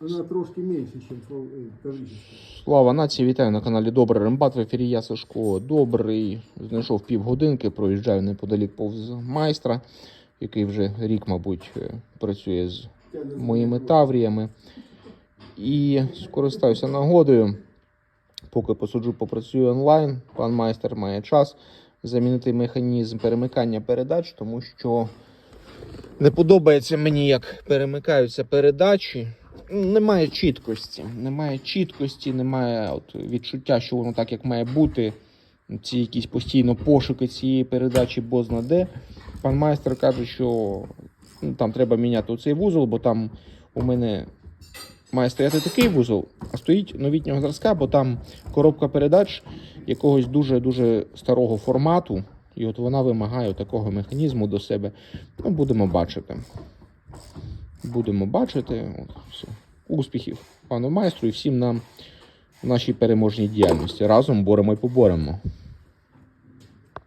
Она трошки меньше, чем фол- э. Слава нації, вітаю на каналі Добрий Рембат. В ефірі я Сашко Добрий. Знайшов півгодинки, проїжджаю неподалік повз майстра, який вже рік, мабуть, е, працює з моїми тавріями. І скористаюся нагодою, поки посуджу, попрацюю онлайн. Пан майстер має час замінити механізм перемикання передач, тому що не подобається мені, як перемикаються передачі. Немає чіткості. Немає чіткості, немає от відчуття, що воно так, як має бути. Ці якісь постійно пошуки цієї передачі бозна де. Пан майстер каже, що ну, там треба міняти оцей вузол, бо там у мене має стояти такий вузол, а стоїть новітнього зразка, бо там коробка передач якогось дуже-дуже старого формату. І от вона вимагає такого механізму до себе. Ну, будемо бачити. Будемо бачити. От, все. Успіхів пану майстру і всім нам в нашій переможній діяльності. Разом боремо і поборемо.